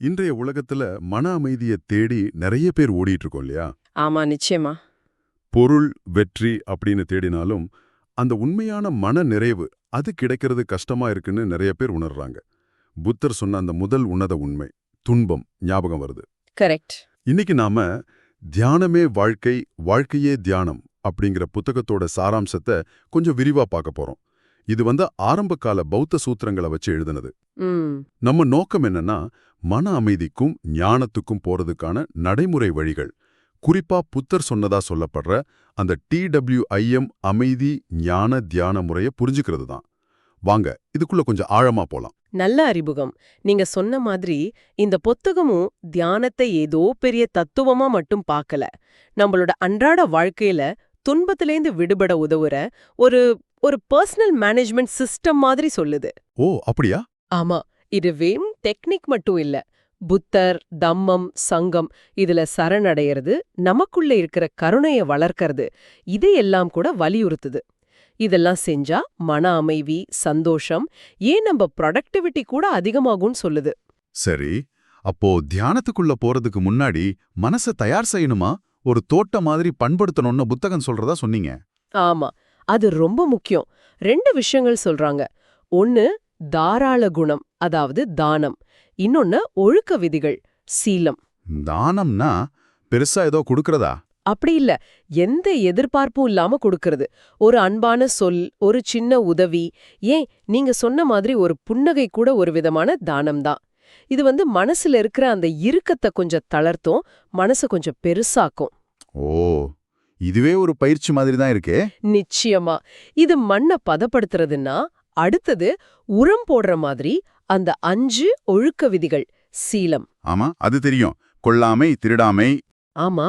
இன்றைய உலகத்துல மன அமைதியை தேடி நிறைய பேர் ஓடிட்டு இருக்கோம் இல்லையா? ஆமா நிச்சயமா. பொருள் வெற்றி அப்படின்னு தேடினாலும் அந்த உண்மையான மன நிறைவு அது கிடைக்கிறது கஷ்டமா இருக்குன்னு நிறைய பேர் உணர்றாங்க. புத்தர் சொன்ன அந்த முதல் உன்னத உண்மை துன்பம் ஞாபகம் வருது. கரெக்ட். இன்னைக்கு நாம தியானமே வாழ்க்கை வாழ்க்கையே தியானம் அப்படிங்கிற புத்தகத்தோட சாராம்சத்தை கொஞ்சம் விரிவா பார்க்க போறோம். இது வந்து ஆரம்பகால பௌத்த சூத்திரங்களை வச்சு எழுதுனது. நம்ம நோக்கம் என்னன்னா மன அமைதிக்கும் ஞானத்துக்கும் போறதுக்கான நடைமுறை வழிகள். குறிப்பா புத்தர் சொன்னதா சொல்லப்படுற அந்த டிடபிள்யூஐஎம் அமைதி ஞான தியான முறையை புரிஞ்சுக்கிறது தான். வாங்க இதுக்குள்ள கொஞ்சம் ஆழமா போலாம். நல்ல அறிமுகம். நீங்க சொன்ன மாதிரி இந்த புத்தகமும் தியானத்தை ஏதோ பெரிய தத்துவமா மட்டும் பார்க்கல நம்மளோட அன்றாட வாழ்க்கையில துன்பத்திலேந்து விடுபட உதவுற ஒரு ஒரு பர்சனல் மேனேஜ்மெண்ட் சிஸ்டம் மாதிரி சொல்லுது. ஓ அப்படியா? ஆமா இது வெறும் டெக்னிக் மட்டும் இல்ல. புத்தர் தம்மம் சங்கம் இதுல சரணடையிறது நமக்குள்ள இருக்கிற கருணைய வளர்க்கறது இதையெல்லாம் கூட வலியுறுத்துது. இதெல்லாம் செஞ்சா மன அமைதி சந்தோஷம் ஏன் நம்ம ப்ரொடக்டிவிட்டி கூட அதிகமாகும்னு சொல்லுது. சரி அப்போ தியானத்துக்குள்ள போறதுக்கு முன்னாடி மனசை தயார் செய்யணுமா? ஒரு தோட்ட மாதிரி பண்படுத்தணும்னு புத்தகம் சொல்றதா சொன்னீங்க. ஆமா அது ரொம்ப முக்கியம். ரெண்டு விஷயங்கள் சொல்றாங்க. ஒன்னு தாராள குணம் அதாவது தானம். இன்னொன்னு ஒழுக்க விதிகள் சீலம். தானம்னா பெருசா ஏதோ கொடுக்கறதா? அப்படி இல்ல. எந்த எதிர்பார்ப்பும் இல்லாம கொடுக்கறது. ஒரு அன்பான சொல் ஒரு சின்ன உதவி. ஏன்? நீங்க சொன்ன மாதிரி ஒரு புன்னகை கூட ஒரு விதமான தானம் தான். இது வந்து மனசுல இருக்கிற அந்த இறுக்கத்தை கொஞ்சம் தளர்த்தும் மனசை கொஞ்சம் பெருசாக்கும். ஓ இதுவே ஒரு பயிற்சி மாதிரி தான் இருக்கே? நிச்சயமா. இது மண்ணை பதப்படுத்துறதுன்னா அடுத்தது உரம் போடுற மாதிரி அந்த அஞ்சு ஒழுக்க விதிகள் சீலம். ஆமா அது தெரியும். கொல்லாமை திருடாமை. ஆமா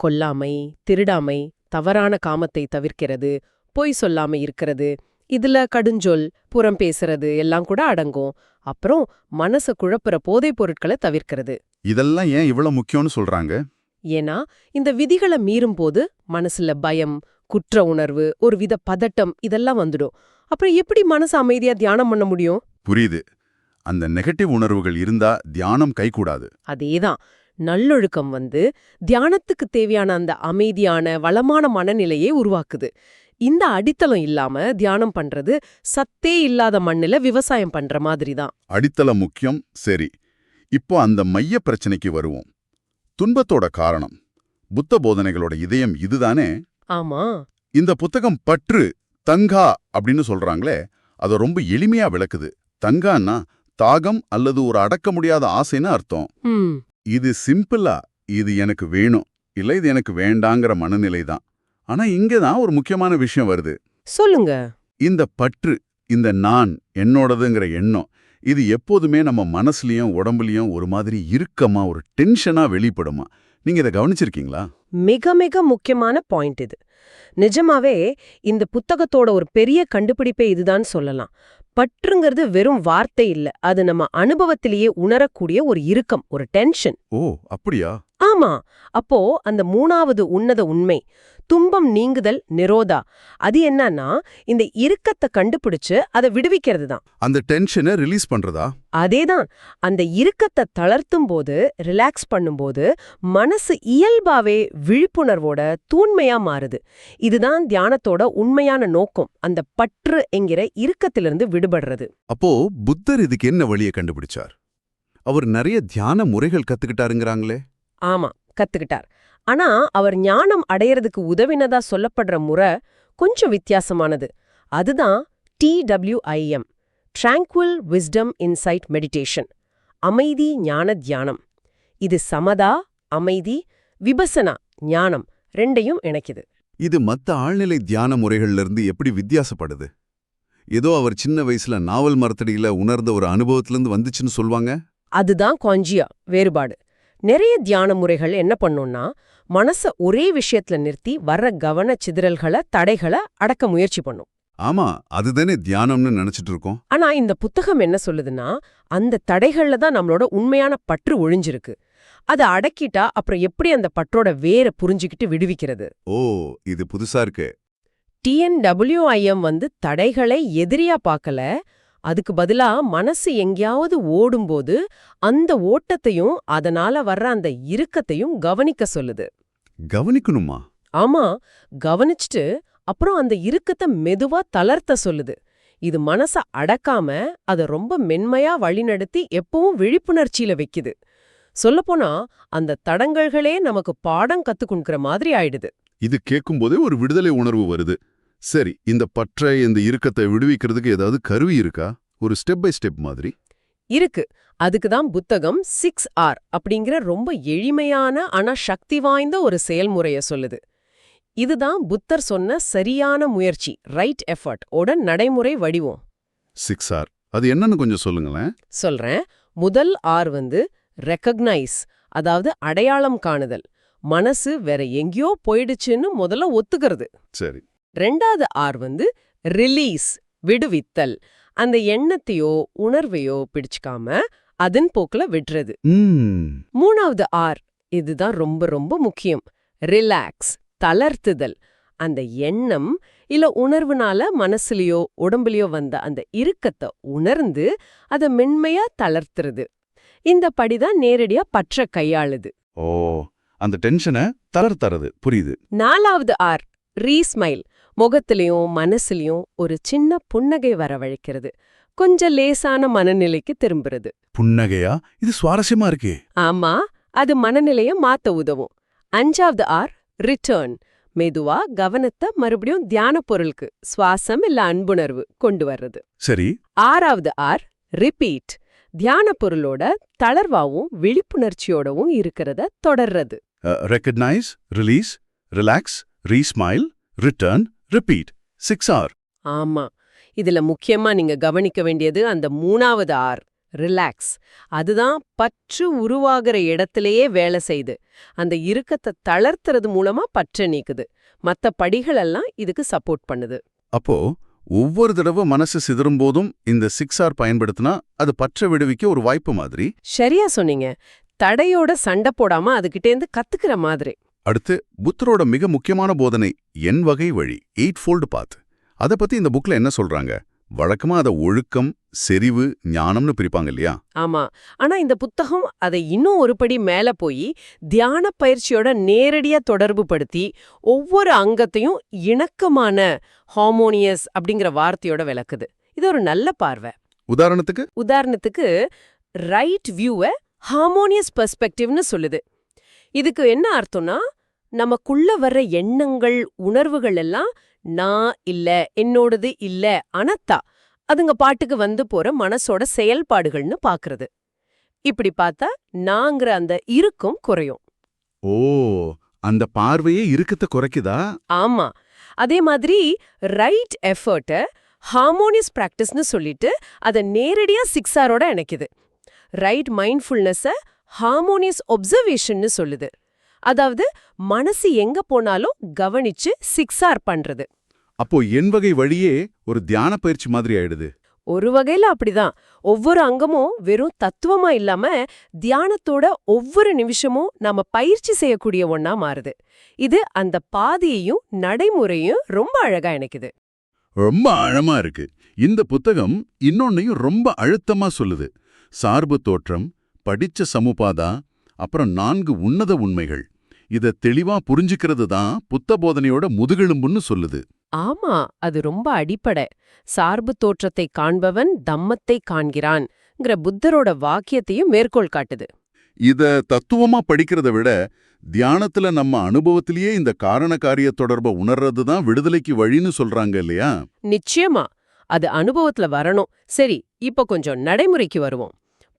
கொல்லாமை திருடாமை தவறான காமத்தை தவிர்க்கிறது பொய் சொல்லாம இருக்கிறது இதுல கடுஞ்சொல் புறம் பேசுறது எல்லாம் கூட அடங்கும். அப்புறம் மனச குழப்புற போதைப் பொருட்களை தவிர்க்கிறது. இதெல்லாம் ஏன் இவ்வளவு முக்கியம்னு சொல்றாங்க? ஏன்னா இந்த விதிகளை மீறும்போது மனசுல பயம் குற்ற உணர்வு ஒரு வித பதட்டம் இதெல்லாம் வந்துடும். அப்புறம் எப்படி மனசு அமைதியா தியானம் பண்ண முடியும்? புரியுது. அந்த நெகட்டிவ் உணர்வுகள் இருந்தா தியானம் கைகூடாது. அதேதான். நல்லொழுக்கம் வந்து தியானத்துக்கு தேவையான அந்த அமைதியான வளமான மனநிலையை உருவாக்குது. இந்த அடித்தளம் இல்லாம தியானம் பண்றது சத்தே இல்லாத மண்ணுல விவசாயம் பண்ற மாதிரி தான் அடித்தளம் முக்கியம் சரி. இப்போ அந்த மைய பிரச்சனைக்கு வருவோம். துன்பத்தோட காரணம். புத்த போதனைகளோட இதயம் இதுதானே? ஆமா. இந்த புத்தகம் பற்று தங்கா அப்படின்னு சொல்றாங்களே அதை ரொம்ப எளிமையா விளக்குது. தங்கான்னா தாகம் அல்லது ஒரு அடக்க முடியாத ஆசைன்னு அர்த்தம். இது சிம்பிளா இது எனக்கு வேணும் இல்ல இது எனக்கு வேண்டாங்கிற மனநிலை தான் ஆனா இங்க தான் ஒரு முக்கியமான விஷயம் வருது. சொல்லுங்க. இந்த பற்று இந்த நான் என்னோடதுங்கிற எண்ணம் இது எப்போதுமே நம்ம மனசுலயும் உடம்புலயும் ஒரு மாதிரி இறுக்கமா ஒரு டென்ஷனா வெளிப்படுமா? நீங்க இதை கவனிச்சிருக்கீங்களா? மிக மிக முக்கியமான பாயிண்ட் இது. நிஜமாவே இந்த புத்தகத்தோட ஒரு பெரிய கண்டுபிடிப்பே இதுதான் சொல்லலாம். பற்றுங்கிறது வெறும் வார்த்தை இல்ல. அது நம்ம அனுபவத்திலேயே உணரக்கூடிய ஒரு இறுக்கம் ஒரு டென்ஷன் ஓ அப்படியா? ஆமா அப்போ அந்த மூணாவது உன்னத உண்மை துன்பம் நீங்குதல் நிரோதா. அது என்னன்னா இந்த இறுக்கத்தை கண்டுபிடிச்சு அதை விடுவிக்கிறது தான் அந்த டென்ஷனை ரிலீஸ் பண்றதா? அதேதான் அந்த இறுக்கத்தை தளர்த்தும் போது ரிலாக்ஸ் பண்ணும்போது மனசு இயல்பாவே விழிப்புணர்வோட தூய்மையா மாறுது. இதுதான் தியானத்தோட உண்மையான நோக்கம் அந்த பற்று என்கிற இறுக்கத்திலிருந்து விடுபடுறது. அப்போ புத்தர் இதுக்கு என்ன வழியை கண்டுபிடிச்சார்? அவர் நிறைய தியான முறைகள் கத்துக்கிட்டாருங்கிறாங்களே. ஆமா கத்துக்கிட்டார். ஆனா அவர் ஞானம் அடையறதுக்கு உதவினதா சொல்லப்படுற முறை கொஞ்சம் வித்தியாசமானது. அதுதான் TWIM Tranquil wisdom insight meditation அமைதி ஞான தியானம். இது சமதா அமைதி விபசனா ஞானம் ரெண்டையும் இணைக்குது. இது மத்த ஆழ்நிலை தியான முறைகள்ல இருந்து எப்படி வித்தியாசப்படுது? ஏதோ அவர் சின்ன வயசுல நாவல் மரத்தடியில உணர்ந்த ஒரு அனுபவத்திலிருந்து வந்துச்சுன்னு சொல்வாங்க? அதுதான் காஞ்சியா வேறுபாடு. நிறைய தியான முறைகள் என்ன பண்ணும்னா மனச ஒரே விஷயத்துல நிறுத்தி வர்ற கவன சிதறல்களை தடைகளை அடக்க முயற்சி பண்ணும். ஆமா அதுதானே தியானம்னு நினைச்சிட்டு இருக்கோம். ஆனா இந்த புத்தகம் என்ன சொல்லுதுன்னா அந்த தடைகள்ல தான் நம்மளோட உண்மையான பற்று ஒழிஞ்சிருக்கு. அதை அடக்கிட்டா அப்புறம் எப்படி அந்த பற்றோட வேரை புரிஞ்சுக்கிட்டு விடுவிக்கிறது? ஓ இது புதுசா இருக்கு. டிஎன்டபிள்யூஐஎம் வந்து தடைகளை எதிரியா பார்க்கல அதுக்கு பதிலா மனசு எங்கேயாவது ஓடும்போது அந்த ஓட்டத்தையும் அதனால வர்ற அந்த இறுக்கத்தையும் கவனிக்க சொல்லுது. கவனிக்கணுமா? ஆமா கவனிச்சுட்டு அப்புறம் அந்த இறுக்கத்தை மெதுவா தளர்த்த சொல்லுது. இது மனச அடக்காம அத ரொம்ப மென்மையா வழிநடத்தி எப்பவும் விழிப்புணர்ச்சியில வைக்குது. சொல்லப்போனா அந்த தடங்கல்களே நமக்கு பாடம் கொடுக்கிற மாதிரி ஆயிடுது. இது கேட்கும்போதே ஒரு விடுதலை உணர்வு வருது. சரி இந்த பற்றை இந்த இறுக்கத்தை விடுவிக்கிறதுக்கு ஏதாவது கருவி இருக்கா? ஒரு ஸ்டெப் பை ஸ்டெப் மாதிரி. இருக்கு. அதுக்கு தான் புத்தகம் சிக்ஸ் ஆர் அப்படிங்கிற ரொம்ப எளிமையான ஆனா சக்தி வாய்ந்த ஒரு செயல்முறைய சொல்லுது. இதுதான் புத்தர் சொன்ன சரியான முயற்சி ரைட் எஃபர்ட் ஓட நடைமுறை வடிவம். சிக்ஸ் ஆர் அது என்னன்னு கொஞ்சம் சொல்லுங்களேன். சொல்றேன். முதல் ஆர் வந்து ரெக்கக்னைஸ் அதாவது அடையாளம் காணுதல். மனசு வேற எங்கேயோ போயிடுச்சுன்னு முதல்ல ஒத்துக்கிறது. சரி. ரெண்டாவது ஆர் வந்து ரிலீஸ் விடுவித்தல். அந்த எண்ணத்தையோ உணர்வையோ பிடிச்சுக்காம அதன் போக்குல விடுறது. மூணாவது ஆர் இதுதான் ரொம்ப ரொம்ப முக்கியம். ரிலாக்ஸ் தளர்த்துதல். அந்த எண்ணம் இல்ல உணர்வுனால மனசுலயோ உடம்புலயோ வந்த அந்த இறுக்கத்தை உணர்ந்து அதை மென்மையா தளர்த்துறது. இந்த படிதான் நேரடியா பற்ற கையாளுது. ஓ அந்த டென்ஷனை தளர்த்தறது. புரியுது. நாலாவது ஆர் ரீஸ்மைல் முகத்திலையும் மனசுலயும் ஒரு சின்ன புன்னகை வரவழைக்கிறது. கொஞ்சம் லேசான மனநிலைக்கு திரும்புறது. புன்னகையா? இது சுவாரஸ்யமா இருக்கே. ஆமா அது மனநிலைய மாத்த உதவும். அஞ்சாவது ஆர் ரிட்டர்ன் மெதுவா கவனத்தை மறுபடியும் தியான பொருளுக்கு சுவாசம் இல்ல அன்புணர்வு கொண்டு வர்றது. சரி. ஆறாவது ஆர் ரிப்பீட் தியான பொருளோட தளர்வாவும் விழிப்புணர்ச்சியோடவும் இருக்கிறத தொடர்றது. Recognise release relax resmile return repeat six R ஆமா. இதுல முக்கியமா நீங்க கவனிக்க வேண்டியது அந்த மூணாவது ஆர் ரிலாக்ஸ் அதுதான் பற்று உருவாகிற இடத்திலேயே வேலை செய்யுது அந்த இறுக்கத்தை தளர்த்துறது மூலமா பற்ற நீக்குது. மத்த படிகளெல்லாம் இதுக்கு சப்போர்ட் பண்ணுது. அப்போ ஒவ்வொரு தடவை மனசு சிதறும் போதும் இந்த சிக்ஸ் ஆர் பயன்படுத்தினா அது பற்ற விடுவிக்க ஒரு வாய்ப்பு மாதிரி? சரியா சொன்னீங்க. தடையோட சண்டை போடாம அதுகிட்டேந்து கத்துக்கிற மாதிரி. அடுத்து புத்தரோட மிக முக்கியமான போதனை என் வகை வழி எயிட் ஃபோல்டு பாத் அதை பத்தி இந்த புக்ல என்ன சொல்றாங்க? வழக்கமா அதை ஒழுக்கம் செறிவு ஞானம்னு பிரிப்பாங்க இல்லையா? ஆமா. ஆனா இந்த புத்தகம் அதை இன்னும் ஒரு படி மேல போய் தியான பயிற்சியோட நேரடியா தொடர்பு படுத்தி ஒவ்வொரு அங்கத்தையும் இணக்கமான ஹார்மோனியஸ் அப்படிங்கிற வார்த்தையோட விளக்குது. இது ஒரு நல்ல பார்வை. உதாரணத்துக்கு? உதாரணத்துக்கு ரைட் வியூவை ஹார்மோனியஸ் பெர்ஸ்பெக்டிவ்னு சொல்லுது. இதுக்கு என்ன அர்த்தம்னா நமக்குள்ள வர்ற எண்ணங்கள் உணர்வுகள் எல்லாம் நான் இல்ல என்னோடது இல்ல அனத்தா. அதுங்க பாட்டுக்கு வந்து போற மனசோட செயல்பாடுகள்னு பாக்குறது. இப்படி பார்த்தா நாங்கிற அந்த இருக்கும் குறையும். ஓ அந்த பார்வையே இறுக்கத்தை குறைக்குதா? ஆமா. அதே மாதிரி ரைட் எஃபர்ட்டை ஹார்மோனியஸ் பிராக்டிஸ்னு சொல்லிட்டு அதை நேரடியா சிக்ஸாரோட இணைக்குது. ரைட் மைண்ட்ஃபுல்னஸை ஹார்மோனியஸ் ஒப்சர்வேஷன்னு சொல்லுது. அதாவது மனசு எங்க போனாலும் கவனிச்சு சிக்ஸார் பண்றது. அப்போ என் வகை வழியே ஒரு தியான பயிற்சி மாதிரி ஆயிடுது. ஒரு வகையில அப்படிதான். ஒவ்வொரு அங்கமும் வெறும் தத்துவமா இல்லாம தியானத்தோட ஒவ்வொரு நிமிஷமும் நாம பயிற்சி செய்யக்கூடிய ஒண்ணா மாறுது. இது அந்த பாதையையும் நடைமுறையும் ரொம்ப அழகா இணைக்குது. ரொம்ப ஆழமா இருக்கு. இந்த புத்தகம் இன்னொன்னையும் ரொம்ப அழுத்தமா சொல்லுது. சார்பு தோற்றம் படிச்ச சமுபாதா அப்புறம் நான்கு உன்னத உண்மைகள். இத தெளிவா புரிஞ்சுக்கிறது தான் புத்த போதனையோட முதுகெலும்புன்னு சொல்லுது. ஆமா அது ரொம்ப அடிப்படை. சார்பு தோற்றத்தை காண்பவன் தம்மத்தை காண்கிறான்ங்கிற புத்தரோட வாக்கியத்தையும் மேற்கோள் காட்டுது. இத தத்துவமா படிக்கிறத விட தியானத்துல நம்ம அனுபவத்திலேயே இந்த காரண காரிய தொடர்பை உணர்றது தான் விடுதலைக்கு வழின்னு சொல்றாங்க இல்லையா? நிச்சயமா. அது அனுபவத்துல வரணும். சரி இப்ப கொஞ்சம் நடைமுறைக்கு வருவோம்.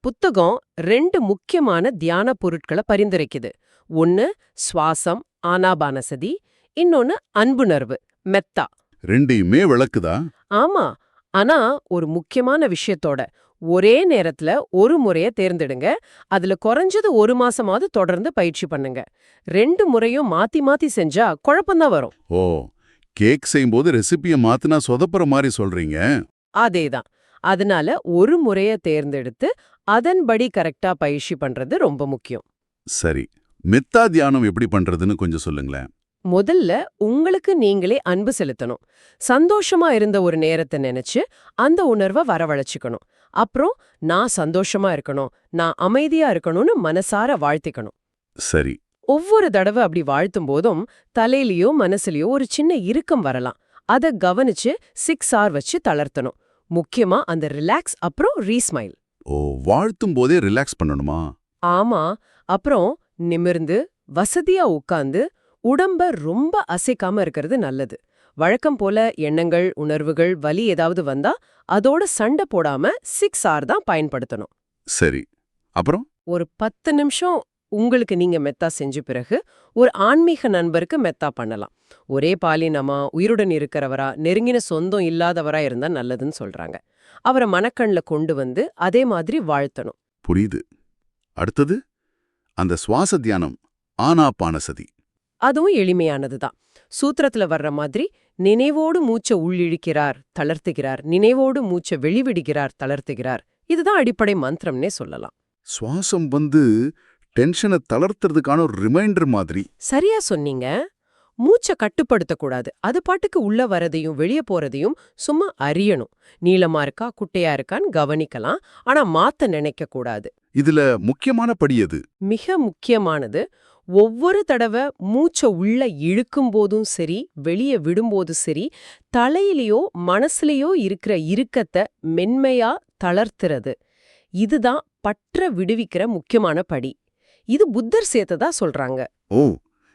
புத்தகம் ரெண்டு முக்கியமான தியான பொருட்களை பரிந்துரைக்குது. ஒன்னு சுவாசம் ஆனாபானசதி இன்னொன்னு அன்புணர்வு மெத்தா. ரெண்டையுமே விளக்குதா? ஆமா ஆனா ஒரு முக்கியமான விஷயத்தோட. ஒரே நேரத்துல ஒரு முறைய தேர்ந்தெடுங்க. அதுல குறைஞ்சது ஒரு மாசமாவது தொடர்ந்து பயிற்சி பண்ணுங்க. ரெண்டு முறையும் மாத்தி மாத்தி செஞ்சா குழப்பம்தான் வரும். ஓ கேக் செய்யும்போது ரெசிபியை மாத்துனா சொதப்புற மாதிரி சொல்றீங்க? அதேதான். அதனால ஒரு முறைய தேர்ந்தெடுத்து அதன்படி கரெக்டா பயிற்சி பண்றது ரொம்ப முக்கியம். சரி. மெத்தா தியானம் எப்படி பண்றதுன்னு கொஞ்சம் சொல்லுங்களேன். முதல்ல உங்களுக்கு நீங்களே அன்பு செலுத்தணும். சந்தோஷமா இருந்த ஒரு நேரத்தை நினைச்சு அந்த உணர்வை வரவழைச்சுக்கணும். அப்புறம் நான் சந்தோஷமா இருக்கணும் நான் அமைதியா இருக்கணும்னு மனசார வாழ்த்திக்கணும். சரி. ஒவ்வொரு தடவை அப்படி வாழ்த்தும் போதும் தலையிலயோ மனசுலயோ ஒரு சின்ன இறுக்கம் வரலாம். அத கவனிச்சு சிக்ஸ் ஆர் வச்சு தளர்த்தணும். முக்கியமா அந்த ரிலாக்ஸ் அப்புறம் ரீஸ்மைல் ஓ வாழ்த்தும் போதே ரிலாக்ஸ் பண்ணணுமா? ஆமா. அப்புறம் நிமிர்ந்து வசதியா உட்கார்ந்து உடம்ப ரொம்ப அசைக்காம இருக்கிறது நல்லது. வழக்கம் போல எண்ணங்கள் உணர்வுகள் வலி ஏதாவது வந்தா அதோட சண்டை போடாம சிக்ஸ் ஆர் தான் பயன்படுத்தணும். சரி. அப்புறம்? ஒரு பத்து நிமிஷம் உங்களுக்கு நீங்க மெத்தா செஞ்ச பிறகு ஒரு ஆன்மீக நண்பருக்கு மெத்தா பண்ணலாம். ஒரே பாலினமா உயிருடன் இருக்கிறவரா நெருங்கின சொந்தம் இல்லாதவரா இருந்தா நல்லதுன்னு சொல்றாங்க. அவரை மனக்கண்ல கொண்டு வந்து அதே மாதிரி வாழ்த்தணும். புரியுது. அடுத்தது அந்த சுவாச தியானம் ஆனாபானசதி அதுவும் எளிமையானதுதான் சூத்திரத்துல வர்ற மாதிரி நினைவோடு மூச்சை உள்ளிழுக்கிறார் தளர்த்துகிறார் நினைவோடு மூச்சை வெளிவிடுகிறார் தளர்த்துகிறார். இதுதான் அடிப்படை மந்திரம்னே சொல்லலாம். சுவாசம் வந்து டென்ஷனை தளர்த்துறதுக்கான ஒரு ரிமைண்டர் மாதிரி. சரியா சொன்னீங்க. மூச்சை கட்டுப்படுத்தக்கூடாது. அது பாட்டுக்கு உள்ள வரதையும் வெளியே போறதையும் சும்மா அறியணும். நீளமா இருக்கா குட்டையா இருக்கான்னு கவனிக்கலாம். ஆனா மாத்த நினைக்க கூடாது இதுல முக்கியமான படி எது? மிக முக்கியமானது ஒவ்வொரு தடவை மூச்சை உள்ள இழுக்கும் போதும் சரி வெளியே விடும்போதும் சரி தலையிலயோ மனசுலயோ இருக்கிற இறுக்கத்தை மென்மையா தளர்த்துறது. இதுதான் பற்ற விடுவிக்கிற முக்கியமான படி. இது புத்தர் சேர்த்ததா சொல்றாங்க. ஓ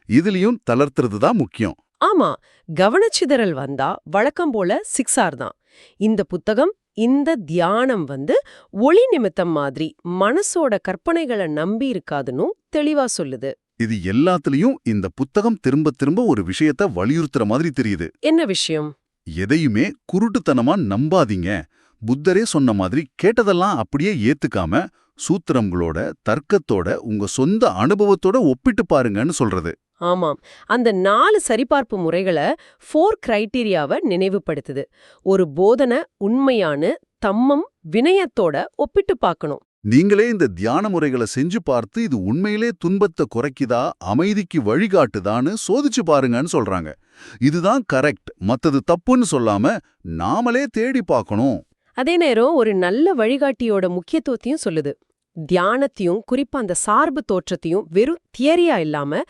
இதுலயும் தளர்த்துறது தான் முக்கியம். ஆமா கவனச்சிதறல் வந்தா வழக்கம் போல சிக்ஸார் தான் இந்த புத்தகம் இந்த தியானம் வந்து ஒளி நிமித்தம் மாதிரி மனசோட கற்பனைகளை நம்பி இருக்காதுன்னு தெளிவா சொல்லுது. இது எல்லாத்துலயும் இந்த புத்தகம் திரும்ப திரும்ப ஒரு விஷயத்த வலியுறுத்துற மாதிரி தெரியுது. என்ன விஷயம்? எதையுமே குருட்டுத்தனமா நம்பாதீங்க. புத்தரே சொன்ன மாதிரி கேட்டதெல்லாம் அப்படியே ஏத்துக்காம சூத்திரங்களோட தர்க்கத்தோட உங்க சொந்த அனுபவத்தோட ஒப்பிட்டு பாருங்கன்னு சொல்றது. ஆமாம். அந்த நாலு சரிபார்ப்பு முறைகளை ஃபோர் கிரைட்டீரியாவை நினைவுபடுத்துது. ஒரு போதனை உண்மையான தம்மம் வினயத்தோட ஒப்பிட்டு பார்க்கணும். நீங்களே இந்த தியான முறைகளை செஞ்சு பார்த்து இது உண்மையிலே துன்பத்தை குறைக்குதா அமைதிக்கு வழிகாட்டுதான்னு சோதிச்சு பாருங்கன்னு சொல்றாங்க. இதுதான் கரெக்ட் மத்தது தப்புன்னு சொல்லாம நாமளே தேடி பார்க்கணும். அதே நேரம் ஒரு நல்ல வழிகாட்டியோட முக்கியத்துவத்தையும் சொல்லுது. தியானத்தையும் குறிப்பா அந்த சார்பு தோற்றத்தையும் வெறும் தியரியா இல்லாம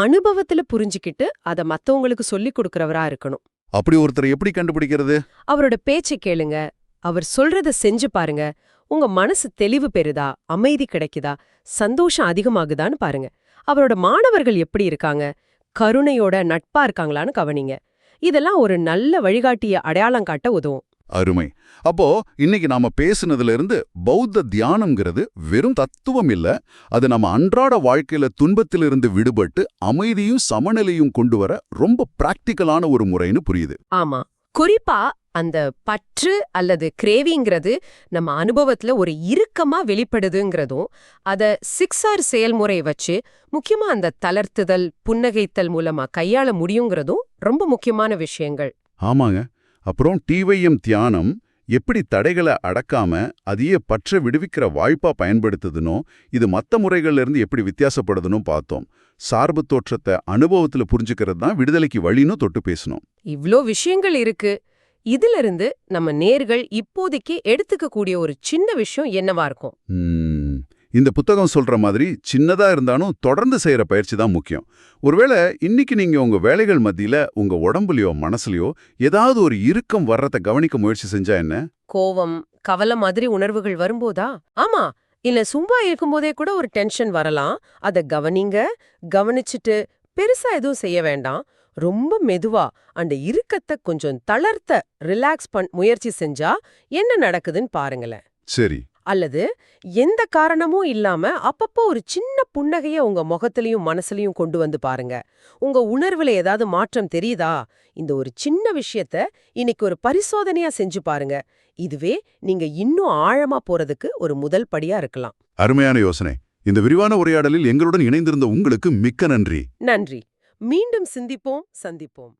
அனுபவத்துல புரிஞ்சுக்கிட்டு அத மத்தவங்களுக்கு சொல்லிக் கொடுக்கறவரா இருக்கணும். அப்படி ஒருத்தரை எப்படி கண்டுபிடிக்கிறது? அவரோட பேச்சை கேளுங்க. அவர் சொல்றத செஞ்சு பாருங்க. உங்க மனசு தெளிவு பெறுதா? அமைதி கிடைக்குதா? சந்தோஷம் அதிகமாகுதான்னு பாருங்க. அவரோட மாணவர்கள் எப்படி இருக்காங்க? கருணையோட நட்பா இருக்காங்களான்னு கவனிங்க. இதெல்லாம் ஒரு நல்ல வழிகாட்டிய அடையாளம் காட்ட உதவும். அருமை. அப்போ இன்னைக்கு நாம பேசுனதுல இருந்து பௌத்த தியானம்ங்கிறது வெறும் தத்துவம் இல்ல. அது நம்ம அன்றாட வாழ்க்கையில துன்பத்திலிருந்து விடுபட்டு அமைதியும் சமநிலையும் கொண்டு வர ரொம்ப பிராக்டிக்கலான ஒரு முறைன்னு புரியுது. ஆமா. குறிப்பா அந்த பற்று அல்லது கிரேவிங்கிறது நம்ம அனுபவத்துல ஒரு இறுக்கமா வெளிப்படுதுங்கிறதும் அத சிக்ஸார் செயல்முறை வச்சு முக்கியமா அந்த தளர்த்துதல் புன்னகைத்தல் மூலமா கையாள முடியுங்கிறதும் ரொம்ப முக்கியமான விஷயங்கள். ஆமாங்க. அப்புறம் டிவைஎம் தியானம் எப்படி தடைகளை அடக்காம அதையே பற்ற விடுவிக்கிற வாய்ப்பா பயன்படுத்துதுனோ இது மத்த முறைகள்ல இருந்து எப்படி வித்தியாசப்படுதுன்னு பார்த்தோம். சார்பு தோற்றத்தை அனுபவத்துல புரிஞ்சுக்கிறது தான் விடுதலைக்கு வழின்னு தொட்டு பேசணும் இவ்ளோ விஷயங்கள் இருக்கு. இதிலிருந்து நம்ம நேர்கள் இப்போதைக்கு எடுத்துக்க கூடிய ஒரு சின்ன விஷயம் என்னவா இருக்கும்? இந்த புத்தகம் சொல்ற மாதிரி சின்னதா இருந்தாலும் தொடர்ந்து செய்யற பயிற்சி தான் முக்கியம். ஒருவேளை இன்னைக்கு நீங்க உங்க வேலைகள் மத்தியில உங்க உடம்புலயோ மனசுலயோ ஏதாவது ஒரு இறுக்கம் வர்றத கவனிக்க முயற்சி செஞ்சா என்ன? கோவம் கவலை மாதிரி உணர்வுகள் வரும்போதா? ஆமா. இல்ல சும்மா இருக்கும்போதே கூட ஒரு டென்ஷன் வரலாம். அத கவனிங்க. கவனிச்சுட்டு பெருசா எதுவும் செய்ய வேண்டாம். ரொம்ப மெதுவா அந்த இறுக்கத்தை கொஞ்சம் தளர்த்த ரிலாக்ஸ் பண் முயற்சி செஞ்சா என்ன நடக்குதுன்னு பாருங்களேன். சரி. அல்லது எந்த காரணமும் இல்லாம அப்பப்போ ஒரு சின்ன புன்னகைய உங்க முகத்திலையும் மனசுலயும் கொண்டு வந்து பாருங்க. உங்க உணர்வுல ஏதாவது மாற்றம் தெரியுதா? இந்த ஒரு சின்ன விஷயத்த இன்னைக்கு ஒரு பரிசோதனையா செஞ்சு பாருங்க. இதுவே நீங்க இன்னும் ஆழமா போறதுக்கு ஒரு முதல் படியா இருக்கலாம். அருமையான யோசனை. இந்த விரிவான உரையாடலில் எங்களுடன் இணைந்திருந்த உங்களுக்கு மிக்க நன்றி. நன்றி. மீண்டும் சிந்திப்போம் சந்திப்போம்.